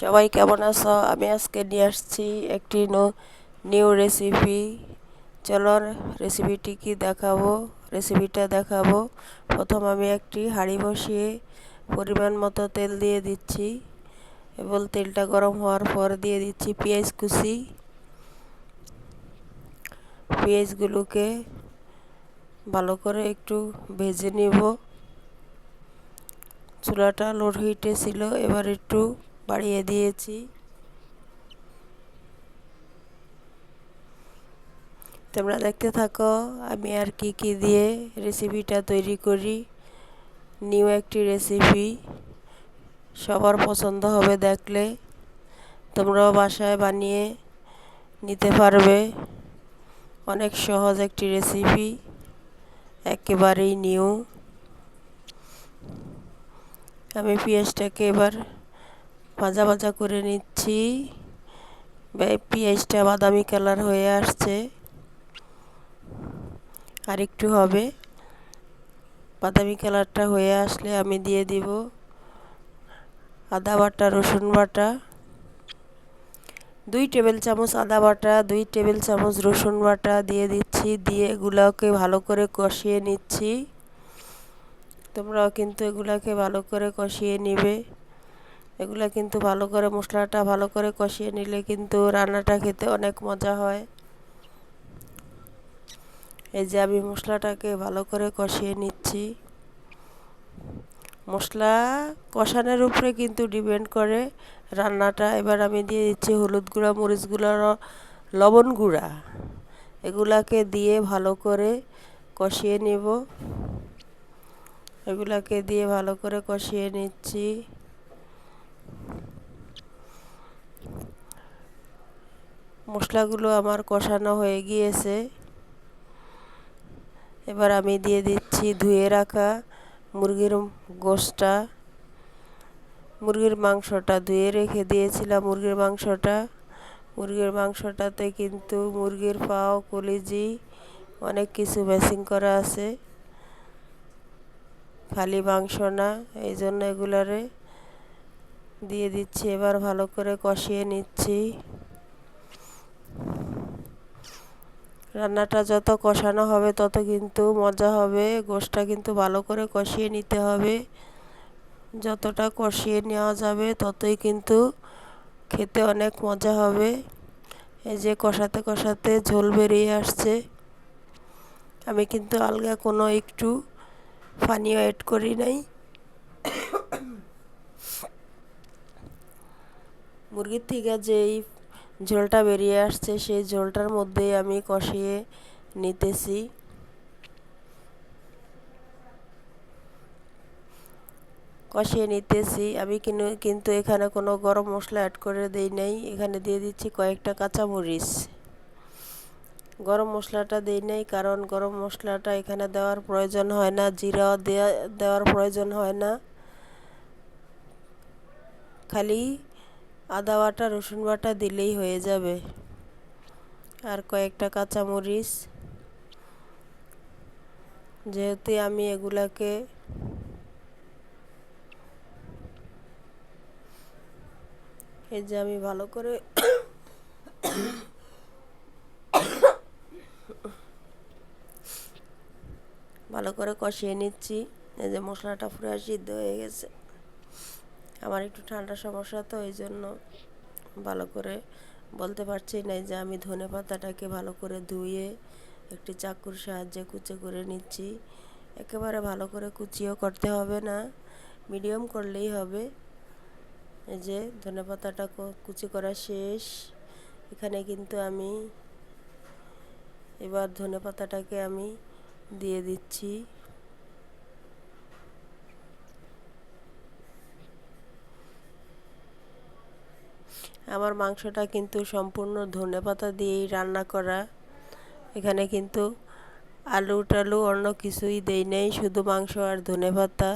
সবাই কেমন আছো? আমি আজকে নিয়ে আসছি একটি নিউ রেসিপি চলো রেসিপিটি কি দেখাবো? রেসিপিটা দেখাবো। প্রথম আমি একটি হাঁড়ি বসিয়ে পরিমাণ মতো তেল দিয়ে দিচ্ছি। এবং তেলটা গরম হওয়ার পর দিয়ে দিচ্ছি পেঁয়াজ কুচি। পেঁয়াজগুলোকে ভালো করে একটু ভেজে নিব। চুলাটা লোড হিটে ছিল, এবার একটু বাড়িয়ে দিয়েছি। তোমরা দেখতে থাকো, আমি আর কি কি দিয়ে রেসিপিটা তৈরি করি। নিউ একটি রেসিপি সবার পছন্দ হবে দেখলে। তোমরাও বাসায় বানিয়ে নিতে পারবে। অনেক সহজ একটি রেসিপি একেবারেই নিউ আমি পেঁয়াজটাকে এবার ভাজা ভাজা করে নিচ্ছি। পেঁয়াজটা বাদামি কালার হয়ে আসছে। আর একটু হবে। বাদামি কালারটা হয়ে আসলে আমি দিয়ে দিব আদা বাটা, রসুন বাটা। দুই টেবিল চামচ আদা বাটা, দুই টেবিল চামচ রসুন বাটা দিয়ে দিচ্ছি। দিয়ে এগুলোকে ভালো করে কষিয়ে নিচ্ছি। তোমরাও কিন্তু এগুলাকে ভালো করে কষিয়ে নিবে। এগুলা কিন্তু ভালো করে মশলাটা ভালো করে কষিয়ে নিলে কিন্তু রান্নাটা খেতে অনেক মজা হয়। এই যে আমি মশলাটাকে ভালো করে কষিয়ে নিচ্ছি। মশলা কষানোর উপরে কিন্তু ডিপেন্ড করে রান্নাটা। এবার আমি দিয়ে দিচ্ছি হলুদ গুঁড়া, মরিচ গুঁড়া লবণ গুঁড়া। এগুলাকে দিয়ে ভালো করে কষিয়ে নেব। এগুলাকে দিয়ে ভালো করে কষিয়ে নিচ্ছি। মশলাগুলো আমার কষানো হয়ে গিয়েছে। এবার আমি দিয়ে দিচ্ছি ধুয়ে রাখা মুরগির গোশটা। মুরগির মাংসটা ধুয়ে রেখে দিয়েছিলাম মুরগির মাংসটা। মুরগির মাংসটাতে কিন্তু মুরগির পাও, কলিজি, অনেক কিছু ম্যাচিং করা আছে। খালি মাংস না, এই জন্য এগুলারে দিয়ে দিচ্ছি। এবার ভালো করে কষিয়ে নিচ্ছি। রান্নাটা যত কষানো হবে, তত কিন্তু মজা হবে। গোশটা কিন্তু ভালো করে কষিয়ে নিতে হবে। যতটা কষিয়ে নেওয়া যাবে, ততই কিন্তু খেতে অনেক মজা হবে। এই যে কষাতে কষাতে ঝোল বেরিয়ে আসছে। আমি কিন্তু আলগা কোনো একটু পানিও অ্যাড করি নাই। মুরগির থেকে যেই ঝোলটা বেরিয়ে আসছে, সেই ঝোলটার মধ্যেই আমি কষিয়ে নিতেছি। কষিয়ে নিতেছি। আমি কিন্তু এখানে কোনো গরম মশলা অ্যাড করে দেই নাই। এখানে দিয়ে দিচ্ছি কয়েকটা কাঁচামরিচ। গরম মশলাটা দেই নাই কারণ গরম মশলাটা এখানে দেওয়ার প্রয়োজন হয় না জিরাও দেওয়া দেওয়ার প্রয়োজন হয় না। খালি আদা বাটা, রসুন বাটা দিলেই হয়ে যাবে। আর কয়েকটা কাঁচামরিচ। যেহেতু আমি এগুলাকে এই যে আমি ভালো করে ভালো করে কষিয়ে নিচ্ছি। এই যে মশলাটা পুরো সিদ্ধ হয়ে গেছে। আমার একটু ঠান্ডা সমস্যা, তো এই জন্য ভালো করে বলতে পারছি না যে আমি ধনে পাতাটাকে ভালো করে ধুয়ে একটি চাকুর সাহায্যে কুচে করে নিচ্ছি। একেবারে ভালো করে কুচিও করতে হবে না, মিডিয়াম করলেই হবে। এই যে ধনে পাতাটা কুচি করা শেষ। এখানে কিন্তু আমি এবার ধনে পাতাটাকে আমি দিয়ে দিচ্ছি। আমার মাংসটা কিন্তু সম্পূর্ণ ধনে পাতা দিয়েই রান্না করা। এখানে কিন্তু আলু টালু অন্য কিছুই দেই নেই, শুধু মাংস আর ধনে পাতা।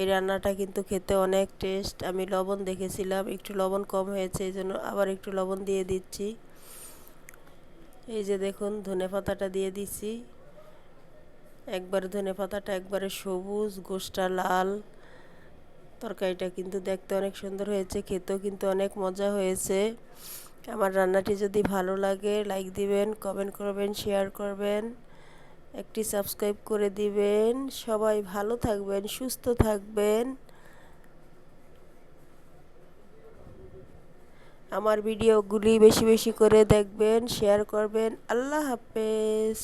এই রান্নাটা কিন্তু খেতে অনেক টেস্ট। আমি লবণ দেখেছিলাম, একটু লবণ কম হয়েছে এই জন্য আবার একটু লবণ দিয়ে দিচ্ছি। এই যে দেখুন, ধনে পাতাটা দিয়ে দিচ্ছি। একবারে ধনে পাতাটা একবারে সবুজ, গোষ্ঠটা লাল। তরকারিটা কিন্তু দেখতে অনেক সুন্দর হয়েছে, খেতেও কিন্তু অনেক মজা হয়েছে। আমার রান্নাটি যদি ভালো লাগে লাইক দিবেন কমেন্ট করবেন শেয়ার করবেন, একটি সাবস্ক্রাইব করে দিবেন। সবাই ভালো থাকবেন, সুস্থ থাকবেন। আমার ভিডিওগুলি বেশি বেশি করে দেখবেন শেয়ার করবেন। আল্লাহ হাফেজ।